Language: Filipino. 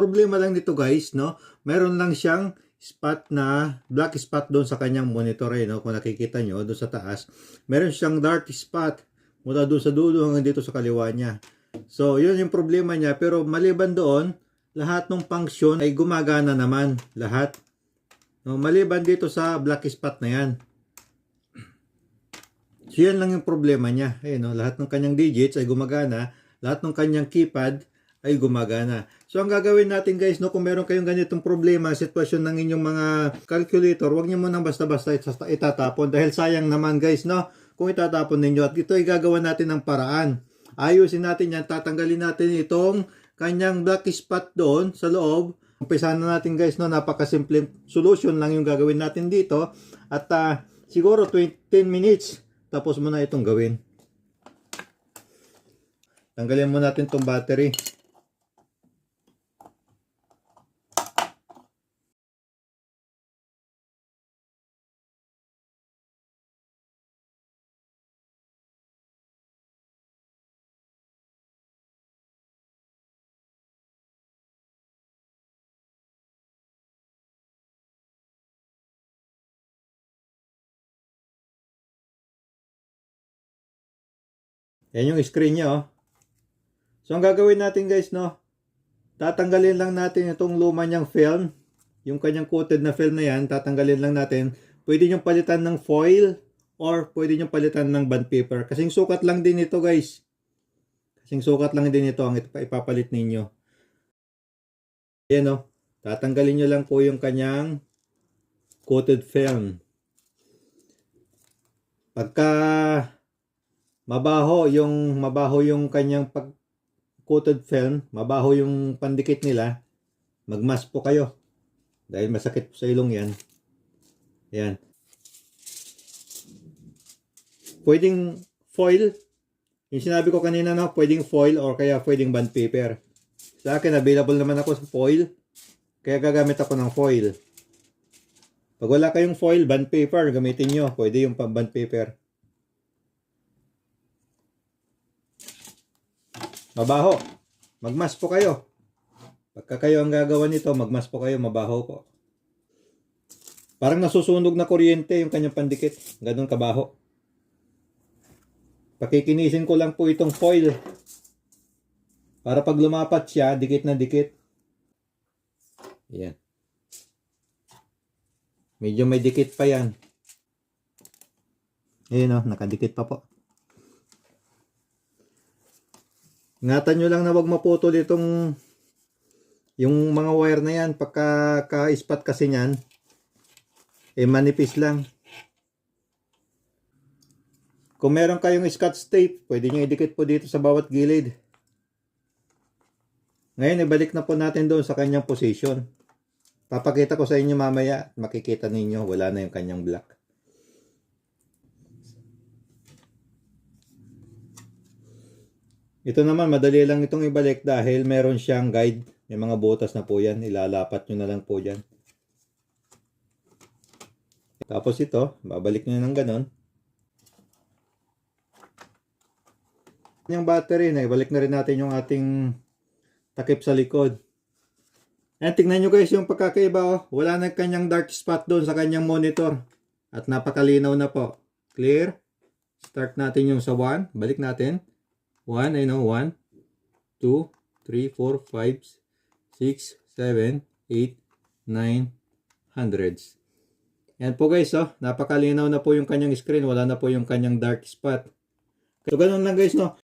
Problema lang dito guys, no? Meron lang siyang spot na black spot doon sa kanyang monitor eh, no? Kung nakikita nyo doon sa taas, meron siyang dark spot mula doon sa dulo hanggang dito sa kaliwa niya. So, yun yung problema niya. Pero maliban doon, lahat ng function ay gumagana naman. Lahat. No, maliban dito sa black spot na yan. So, yan lang yung problema niya. Ayun, no, lahat ng kanyang digits ay gumagana. Lahat ng kanyang keypad ay gumagana. So, ang gagawin natin guys, no, kung meron kayong ganitong problema, sitwasyon ng inyong mga calculator, huwag niyo munang basta-basta itata- itatapon dahil sayang naman guys, no, kung itatapon ninyo. At ito ay gagawa natin ng paraan. Ayusin natin yan, tatanggalin natin itong kanyang black spot doon sa loob. Umpisahan na natin guys, no, napakasimple solution lang yung gagawin natin dito. At ah, siguro 20 10 minutes, tapos mo na itong gawin. Tanggalin mo natin itong battery. Yan yung screen niya, oh. So, ang gagawin natin guys, no, tatanggalin lang natin itong luma niyang film. Yung kanyang coated na film na yan, tatanggalin lang natin. Pwede niyong palitan ng foil or pwede niyong palitan ng bond paper. Kasing sukat lang din ito guys. Kasing sukat lang din ito ang ipa- ipapalit ninyo. Ayan, no. Tatanggalin niyo lang po yung kanyang coated film. Pagka mabaho yung mabaho yung kanyang pag coated film, mabaho yung pandikit nila, magmas po kayo. Dahil masakit po sa ilong yan. Yan. Pwedeng foil. Yung sinabi ko kanina na pwedeng foil or kaya pwedeng bond paper. Sa akin, available naman ako sa foil. Kaya gagamit ako ng foil. Pag wala kayong foil, bond paper, gamitin nyo. Pwede yung pang bond paper. Mabaho. Magmas po kayo. Pagka kayo ang gagawa nito, magmas po kayo, mabaho po. Parang nasusunog na kuryente yung kanyang pandikit. Ganun kabaho. Pakikinisin ko lang po itong foil. Para pag lumapat siya, dikit na dikit. Yan. Medyo may dikit pa yan. Ayun o, nakadikit pa po. Ingatan nyo lang na wag maputol itong yung mga wire na yan pagka ka-spot kasi niyan eh manipis lang. Kung meron kayong scotch tape, pwede nyo idikit po dito sa bawat gilid. Ngayon, ibalik na po natin doon sa kanyang position. Papakita ko sa inyo mamaya makikita ninyo wala na yung kanyang black. Ito naman, madali lang itong ibalik dahil meron siyang guide. May mga butas na po yan. Ilalapat nyo na lang po dyan. Tapos ito, babalik nyo ng ganon. Yung battery, na ibalik na rin natin yung ating takip sa likod. Ayan, tingnan nyo guys yung pagkakaiba. Oh. Wala na kanyang dark spot doon sa kanyang monitor. At napakalinaw na po. Clear? Start natin yung sa 1. Balik natin. 1, I know, 1, 2, 3, 4, 5, 6, 7, 8, 9, hundreds. Yan po guys, oh, napakalinaw na po yung kanyang screen. Wala na po yung kanyang dark spot. So, ganun lang guys, no.